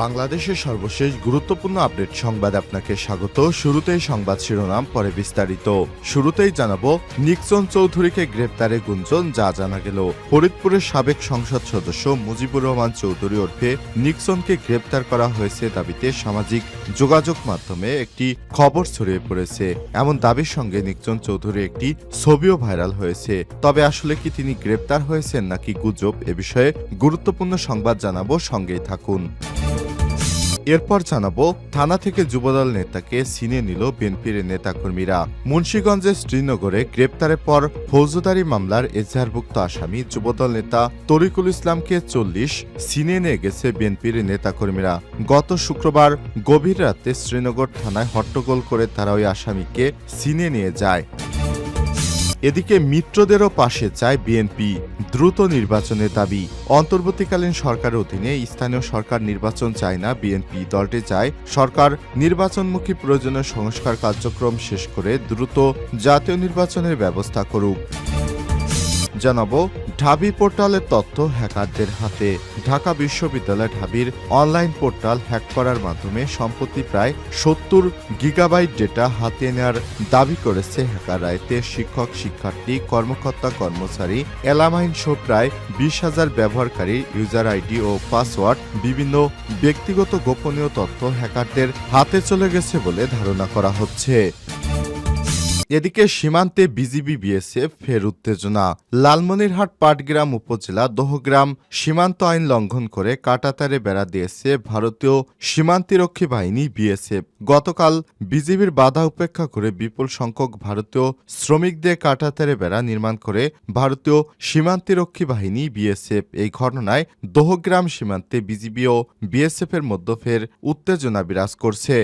বাংলাদেশের সর্বশেষ গুরুত্বপূর্ণ আপডেট সংবাদ আপনাকে স্বাগত। শুরুতেই সংবাদ শিরোনাম, পরে বিস্তারিত। শুরুতেই জানাব, নিক্সন চৌধুরীকে গ্রেপ্তারে গুঞ্জন, যা জানা গেল। ফরিদপুরের সাবেক সংসদ সদস্য মুজিবুর রহমান চৌধুরী ওরফে নিক্সনকে গ্রেপ্তার করা হয়েছে দাবিতে সামাজিক যোগাযোগ মাধ্যমে একটি খবর ছড়িয়ে পড়েছে। এমন দাবির সঙ্গে নিক্সন চৌধুরী একটি ছবিও ভাইরাল হয়েছে। তবে আসলে কি তিনি গ্রেপ্তার হয়েছেন নাকি গুজব, এ বিষয়ে গুরুত্বপূর্ণ সংবাদ জানাব, সঙ্গেই থাকুন। এরপর জানাব, থানা থেকে যুবদল নেতাকে সিনে নিল বিএনপির নেতাকর্মীরা। মুন্সীগঞ্জের শ্রীনগরে গ্রেপ্তারের পর ফৌজদারি মামলার এজাহারভুক্ত আসামি যুবদল নেতা তরিকুল ইসলামকে চল্লিশ সিনে নিয়ে গেছে বিএনপির নেতাকর্মীরা। গত শুক্রবার গভীর রাতে শ্রীনগর থানায় হট্টগোল করে তারা ওই আসামিকে সিনে নিয়ে যায়। এদিকে মিত্রদেরও পাশে চায় বিএনপি। দ্রুত নির্বাচনের দাবি। অন্তর্বর্তীকালীন সরকারের অধীনে স্থানীয় সরকার নির্বাচন চায় না বিএনপি। দলটি চায় সরকার নির্বাচনমুখী প্রয়োজনীয় সংস্কার কার্যক্রম শেষ করে দ্রুত জাতীয় নির্বাচনের ব্যবস্থা করুক। জানাব ঢাবি পোর্টালের তথ্য হ্যাকারদের হাতে। ঢাকা বিশ্ববিদ্যালয় ঢাবির অনলাইন পোর্টাল হ্যাক করার মাধ্যমে সম্প্রতি প্রায় সত্তর গিগাবাইট ডেটা হাতিয়ে নেওয়ার দাবি করেছে হ্যাকাররা। এতে শিক্ষক, শিক্ষার্থী, কর্মকর্তা, কর্মচারী, এলামাইন সহ প্রায় বিশ হাজার ব্যবহারকারী ইউজার আইডি ও পাসওয়ার্ড, বিভিন্ন ব্যক্তিগত গোপনীয় তথ্য হ্যাকারদের হাতে চলে গেছে বলে ধারণা করা হচ্ছে। এদিকে সীমান্তে বিজিবি বিএসএফ ফের উত্তেজনা। লালমনিরহাট পাটগ্রাম উপজেলা দহগ্রাম সীমান্ত আইন লঙ্ঘন করে কাটাতারে বেড়া দিয়েছে ভারতীয় সীমান্তিরক্ষী বাহিনী বিএসএফ। গতকাল বিজিবির বাধা উপেক্ষা করে বিপুল সংখ্যক ভারতীয় শ্রমিকদের কাটাতারে বেড়া নির্মাণ করে ভারতীয় সীমান্তিরক্ষী বাহিনী বিএসএফ। এই ঘটনায় দহগ্রাম সীমান্তে বিজিবি ও বিএসএফ এর মধ্যে ফের উত্তেজনা বিরাজ করছে।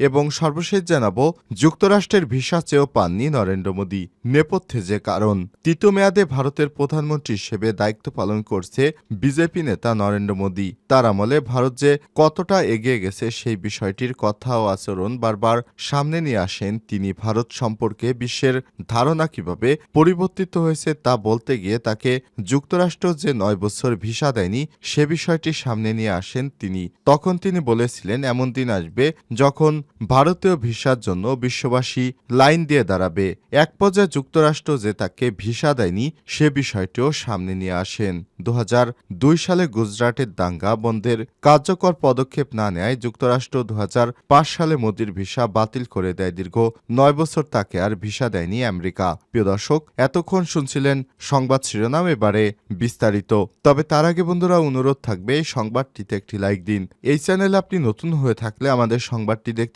এবং সর্বশেষ জানাব, যুক্তরাষ্ট্রের ভিসা চেয়েও পাননি নরেন্দ্র মোদী। নেপথ্যে যে কারণ, তৃতীয় মেয়াদে ভারতের প্রধানমন্ত্রী হিসেবে দায়িত্ব পালন করছে বিজেপি নেতা নরেন্দ্র মোদী। তার আমলে ভারত যে কতটা এগিয়ে গেছে সেই বিষয়টির কথা ও আচরণ বারবার সামনে নিয়ে আসেন তিনি। ভারত সম্পর্কে বিশ্বের ধারণা কীভাবে পরিবর্তিত হয়েছে তা বলতে গিয়ে তাকে যুক্তরাষ্ট্র যে নয় বছর ভিসা দেয়নি সে বিষয়টি সামনে নিয়ে আসেন তিনি। তখন তিনি বলেছিলেন, এমন দিন আসবে যখন ভারতীয় ভিসার জন্য বিশ্ববাসী লাইন দিয়ে দাঁড়াবে। এক পর্যায়ে যুক্তরাষ্ট্র যে তাকে ভিসা দেয়নি, সে বিষয়টিও সামনে নিয়ে আসেন। দু হাজার দুই সালে গুজরাটের দাঙ্গা বন্ধের কার্যকর পদক্ষেপ না নেয় যুক্তরাষ্ট্র দু হাজার পাঁচ সালে মোদির ভিসা বাতিল করে দেয় দীর্ঘ নয় বছর তাকে আর ভিসা দেয়নি আমেরিকা। প্রিয় দর্শক, এতক্ষণ শুনছিলেন সংবাদ শিরোনাম, এবারে বিস্তারিত। তবে তার আগে বন্ধুরা, অনুরোধ থাকবে এই সংবাদটিতে একটি লাইক দিন। এই চ্যানেলে আপনি নতুন হয়ে থাকলে আমাদের সংবাদটি দেখতে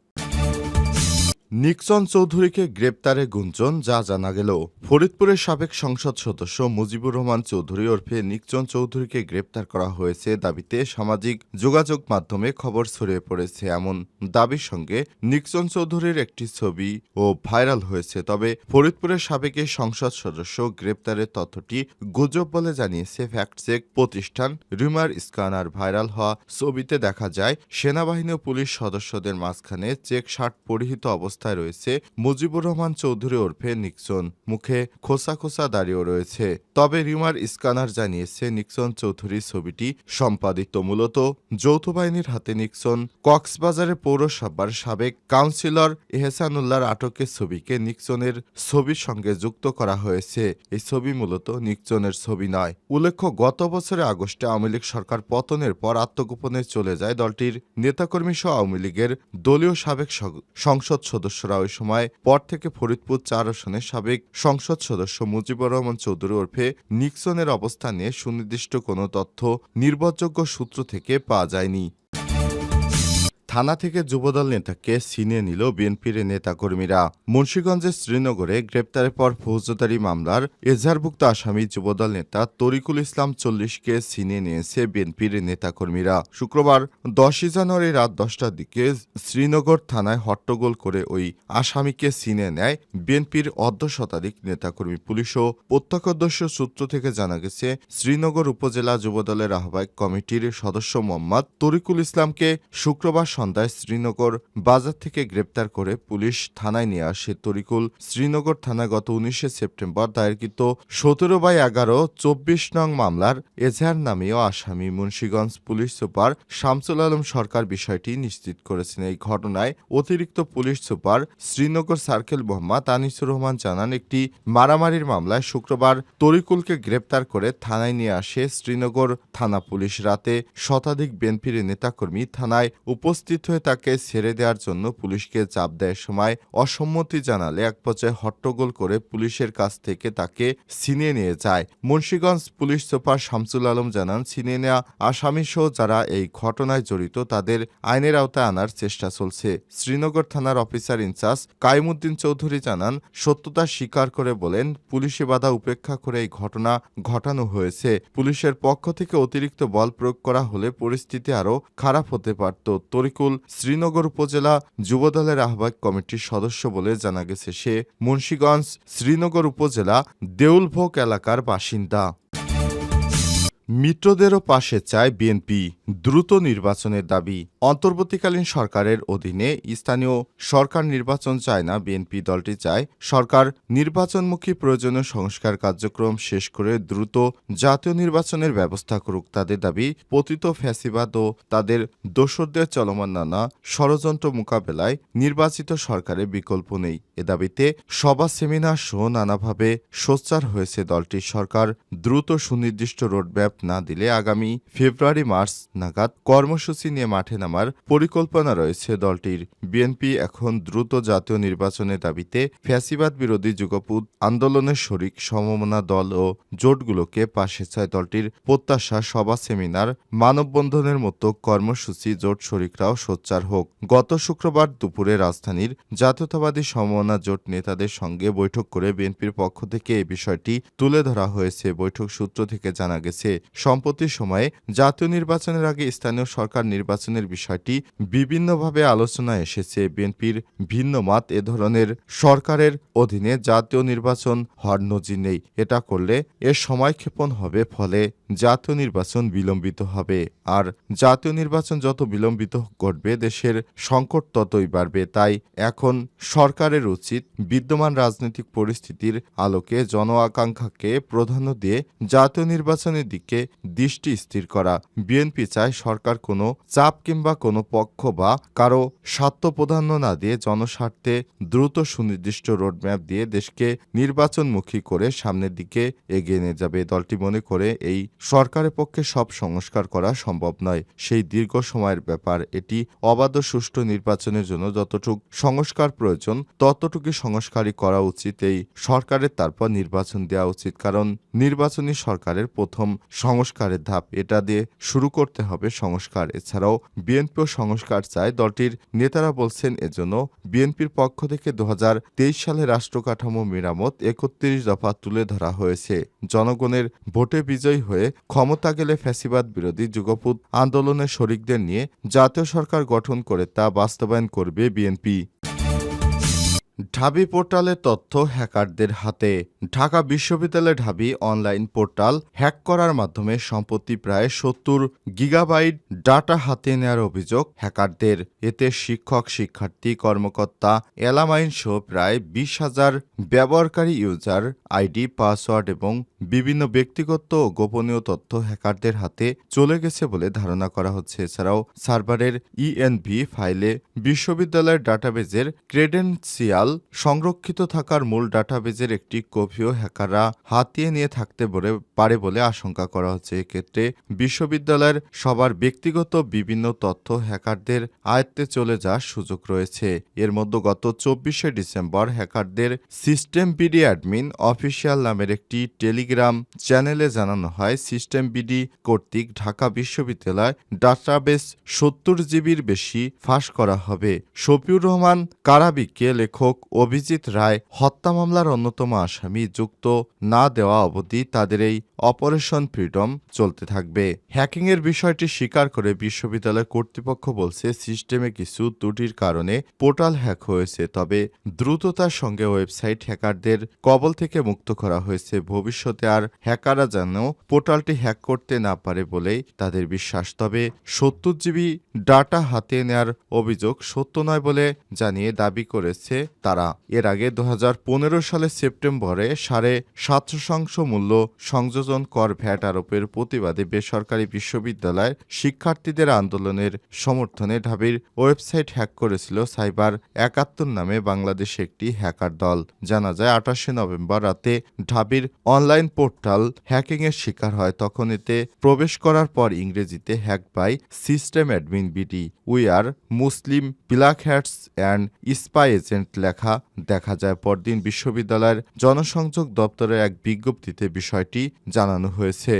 নিক্সন চৌধুরীকে গ্রেপ্তারে গুঞ্জন, যা জানা গেল। ফরিদপুরের সাবেক সংসদ সদস্য মুজিবুর রহমান চৌধুরী ওরফে নিক্সন চৌধুরীকে গ্রেপ্তার করা হয়েছে দাবিতে সামাজিক যোগাযোগ মাধ্যমে খবর ছড়িয়ে পড়েছে এমন দাবির সঙ্গে নিক্সন চৌধুরীর একটি ছবি ও ভাইরাল হয়েছে। তবে ফরিদপুরের সাবেক সংসদ সদস্য গ্রেপ্তারের তথ্যটি গুজব বলে জানিয়েছে ফ্যাক্টচেক প্রতিষ্ঠান রিমার স্ক্যানার। ভাইরাল হওয়া ছবিতে দেখা যায়, সেনাবাহিনী ও পুলিশ সদস্যদের মাঝখানে চেক শার্ট পরিহিত অবস্থায় রয়েছে মুজিবুর রহমান চৌধুরী ওরফে নিক্সন। মুখে খোসা খোসা দাঁড়িয়েও রয়েছে। তবে রিমার স্ক্যানার জানিয়েছে, নিক্সন চৌধুরীর ছবিটি সম্পাদিত মূলত যৌথ বাহিনীর হাতে। নিক্সন কক্সবাজারের পৌরসভার সাবেক কাউন্সিলর এহসানুল্লাহর আটকের ছবিকে নিক্সনের ছবির সঙ্গে যুক্ত করা হয়েছে। এই ছবি মূলত নিক্সনের ছবি নয়। উল্লেখ্য, গত বছরের আগস্টে আওয়ামী লীগ সরকার পতনের পর আত্মগোপনে চলে যায় দলটির নেতাকর্মী সহ আওয়ামী লীগের দলীয় সাবেক সংসদ সদস্যরা ওই সময় পর থেকে ফরিদপুর চার আসনে সাবেক সংসদ সদস্য মুজিবুর রহমান চৌধুরী ওরফে নিক্সনের অবস্থান নিয়ে সুনির্দিষ্ট কোনো তথ্য নির্ভরযোগ্য সূত্র থেকে পাওয়া যায়নি। থানা থেকে যুবদল নেতাকে ছিনিয়ে নিল বিএনপির নেতাকর্মীরা। মুন্সীগঞ্জের শ্রীনগরে গ্রেপ্তারের পর ফৌজদারি মামলার এজাহারভুক্ত আসামি যুবদল নেতা তরিকুল ইসলাম চল্লিশকে ছিনিয়ে নিয়েছে বিএনপির নেতাকর্মীরা। শুক্রবার দশই জানুয়ারি রাত দশটার দিকে শ্রীনগর থানায় হট্টগোল করে ওই আসামিকে ছিনিয়ে নেয় বিএনপির অর্ধ শতাধিক নেতাকর্মী পুলিশ ও প্রত্যক্ষদর্শী সূত্র থেকে জানা গেছে, শ্রীনগর উপজেলা যুবদলের আহ্বায়ক কমিটির সদস্য মোহাম্মদ তরিকুল ইসলামকে শুক্রবার সন্ধ্যায় শ্রীনগর বাজার থেকে গ্রেপ্তার করে পুলিশ থানায় নিয়ে আসে তরিকুল। শ্রীনগর থানায় গত উনিশে সেপ্টেম্বর দায়েরকৃত সতেরো বাই এগারো চব্বিশ নং মামলার এজাহার নামীয় আসামি মুন্সীগঞ্জ পুলিশ সুপার শামসুল আলম সরকার বিষয়টি নিশ্চিত করেছেন। এই ঘটনায় অতিরিক্ত police super Sreenagar circle Mohammad Anisur Rahman জানান, একটি মারামারির মামলায় শুক্রবার তরিকুলকে গ্রেপ্তার করে থানায় নিয়ে আসে শ্রীনগর থানা পুলিশ। রাতে শতাধিক বিএনপির নেতাকর্মী থানায় উপস্থিত হয়ে তাকে ছেড়ে দেওয়ার জন্য পুলিশকে চাপ দেয় সময় অসম্মতি জানালে এক পর্যায়ে হট্টগোল করে পুলিশের কাছ থেকে তাকে ছিনিয়ে নিয়ে যায়। মুন্সীগঞ্জ পুলিশ সুপার শামসুল আলম জানান, ছিনিয়ে নেওয়া আসামিসহ যারা এই ঘটনায় জড়িত তাদের আইনের আওতায় আনার চেষ্টা চলছে। শ্রীনগর থানার অফিসার ইনচার্জ কাইমুদ্দিন চৌধুরী জানান, সত্যতা স্বীকার করে বলেন, পুলিশি বাধা উপেক্ষা করে এই ঘটনা ঘটানো হয়েছে। পুলিশের পক্ষ থেকে অতিরিক্ত বল প্রয়োগ করা হলে পরিস্থিতি আরও খারাপ হতে পারত। তরিকুল শ্রীনগর উপজেলা যুবদলের আহ্বায়ক কমিটির সদস্য বলে জানা গেছে, সে মুন্সীগঞ্জ শ্রীনগর উপজেলা দেউলভোগ এলাকার বাসিন্দা। মিত্রদেরও পাশে চায় বিএনপি দ্রুত নির্বাচনের দাবি। অন্তর্বর্তীকালীন সরকারের অধীনে স্থানীয় সরকার নির্বাচন চায় না বিএনপি দলটি চায়। সরকার নির্বাচনমুখী প্রয়োজনীয় সংস্কার কার্যক্রম শেষ করে দ্রুত জাতীয় নির্বাচনের ব্যবস্থা করুক তাদের দাবি। পতিত ফ্যাসিবাদ ও তাদের দোসরদের চলমান নানা ষড়যন্ত্র মোকাবেলায় নির্বাচিত সরকারের বিকল্প নেই। এ দাবিতে সভা, সেমিনার সহ নানাভাবে সোচ্চার হয়েছে দলটির সরকার। দ্রুত সুনির্দিষ্ট রোডম্যাপ না দিলে আগামী ফেব্রুয়ারি, মার্চ নাগাদ কর্মসূচি নিয়ে মাঠে নামার পরিকল্পনা রয়েছে দলটির। বিএনপি এখন দ্রুত জাতীয় নির্বাচনের দাবিতে ফ্যাসিবাদ বিরোধী যুগপুত আন্দোলনের শরিক সমমনা দল ও জোটগুলোকে পাশে চায় দলটির প্রত্যাশা সভা, সেমিনার, মানববন্ধনের মতো কর্মসূচি জোট শরিকরাও সোচ্চার হোক। গত শুক্রবার দুপুরে রাজধানীর জাতীয়তাবাদী সমমনা জোট নেতাদের সঙ্গে বৈঠক করে বিএনপির পক্ষ থেকে এ বিষয়টি তুলে ধরা হয়েছে। বৈঠক সূত্র থেকে জানা গেছে সম্প্রতি সময়ে জাতীয় নির্বাচনের আগে স্থানীয় সরকার নির্বাচনের বিষয়টি বিভিন্নভাবে আলোচনায় এসেছে। বিএনপির ভিন্ন মত এ ধরনের সরকারের অধীনে জাতীয় নির্বাচন হওয়ার নজির নেই। এটা করলে এর সময়ক্ষেপণ হবে, ফলে জাতীয় নির্বাচন বিলম্বিত হবে। আর জাতীয় নির্বাচন যত বিলম্বিত ঘটবে, দেশের সংকট ততই বাড়বে। তাই এখন সরকারের উচিত বিদ্যমান রাজনৈতিক পরিস্থিতির আলোকে জন আকাঙ্ক্ষাকে প্রাধান্য দিয়ে জাতীয় নির্বাচনের দিকে দৃষ্টি স্থির করা। বিএনপি চায় সরকার কোনো চাপ কিংবা কোনো পক্ষ বা কারও স্বার্থ প্রাধান্য না দিয়ে জনস্বার্থে দ্রুত সুনির্দিষ্ট রোডম্যাপ দিয়ে দেশকে নির্বাচনমুখী করে সামনের দিকে এগিয়ে নিয়ে যাবে। দলটি মনে করে এই সরকারের পক্ষে সব সংস্কার করা সম্ভব নয়। সেই দীর্ঘ সময়ের ব্যাপার, এটি অবাধ সুষ্ঠু নির্বাচনের জন্য যতটুক সংস্কার প্রয়োজন ততটুকু সংস্কারই করা উচিত। এই সরকারের তারপর নির্বাচন দেওয়া উচিত, কারণ নির্বাচনী সরকারের প্রথম সংস্কারের ধাপ। এটা দিয়ে শুরু করতে হবে সংস্কার। এছাড়াও বিএনপিও সংস্কার চায়। দলটির নেতারা বলছেন, এজন্য বিএনপির পক্ষ থেকে দু হাজার তেইশ সালে রাষ্ট্র কাঠামো মেরামত একত্রিশ দফা তুলে ধরা হয়েছে। জনগণের ভোটে বিজয়ী হয়ে ক্ষমতা গেলে ফ্যাসিবাদ বিরোধী যুগপুত আন্দোলনের শরিকদের নিয়ে জাতীয় সরকার গঠন করে তা বাস্তবায়ন করবে বিএনপি। ঢাবি পোর্টালের তথ্য হ্যাকারদের হাতে। ঢাকা বিশ্ববিদ্যালয় ঢাবি অনলাইন পোর্টাল হ্যাক করার মাধ্যমে সম্পত্তি প্রায় সত্তর গিগাবাইট ডাটা হাতে নেওয়ার অভিযোগ হ্যাকারদের। এতে শিক্ষক, শিক্ষার্থী, কর্মকর্তা, এলামাইন সহ প্রায় বিশ হাজার ব্যবহারকারী ইউজার, আইডি, পাসওয়ার্ড এবং বিভিন্ন ব্যক্তিগত ও গোপনীয় তথ্য হ্যাকারদের হাতে চলে গেছে বলে ধারণা করা হচ্ছে। এছাড়াও সার্ভারের ইএনভি ফাইলে বিশ্ববিদ্যালয়ের ডাটাবেজের ক্রেডেন্সিয়াল সংরক্ষিত থাকার মূল ডাটাবেজের একটি কপিও হ্যাকাররা হাতিয়ে নিয়ে থাকতে পারে বলে আশঙ্কা করা হচ্ছে। এক্ষেত্রে বিশ্ববিদ্যালয়ের সবার ব্যক্তিগত বিভিন্ন তথ্য হ্যাকারদের আয়ত্তে চলে যাওয়ার সুযোগ রয়েছে। এর মধ্যে গত চব্বিশে ডিসেম্বর হ্যাকারদের সিস্টেম বিডি অ্যাডমিন অফিসিয়াল নামের একটি টেলিগ্রাম চ্যানেলে জানানো হয়। সিস্টেম বিডি কর্তৃক ঢাকা বিশ্ববিদ্যালয় ডাটাবেস সত্তর জিবির বেশি ফাঁস করা হবে। শফিউর রহমান কারাবিককে লেখক শিক্ষক অভিজিৎ রায় হত্যা মামলার অন্যতম আসামি যুক্ত না দেওয়া অবধি তাদের এই অপারেশন ফ্রিডম চলতে থাকবে। হ্যাকিংয়ের বিষয়টি স্বীকার করে বিশ্ববিদ্যালয় কর্তৃপক্ষ বলছে, সিস্টেমে কিছু ত্রুটির কারণে পোর্টাল হ্যাক হয়েছে, তবে দ্রুততার সঙ্গে ওয়েবসাইট হ্যাকারদের কবল থেকে মুক্ত করা হয়েছে। ভবিষ্যতে আর হ্যাকাররা যেন পোর্টালটি হ্যাক করতে না পারে বলেই তাদের বিশ্বাস, তবে সত্তর জিবি ডাটা হাতে নেয়ার অভিযোগ সত্য নয় বলে জানিয়ে দাবি করেছে তারা এর আগে দু হাজার পনেরো সালের সেপ্টেম্বরে সাড়ে সাত শতাংশ মূল্য সংযোজন কর ভ্যাট আরোপের প্রতিবাদে বেসরকারি বিশ্ববিদ্যালয়ের শিক্ষার্থীদের আন্দোলনের সমর্থনে ঢাবির ওয়েবসাইট হ্যাক করেছিল সাইবার একাত্তর নামে বাংলাদেশে একটি হ্যাকার দল। জানা যায়, আঠাশে নভেম্বর রাতে ঢাবির অনলাইন পোর্টাল হ্যাকিংয়ের শিকার হয়। তখন এতে প্রবেশ করার পর ইংরেজিতে hack by system admin BD, we are Muslim black hats and spy agent লেখা দেখা যায় পরদিন বিশ্ববিদ্যালয়ের জনসংযোগ দপ্তরের এক বিজ্ঞপ্তিতে বিষয়টি জানানো হয়েছে।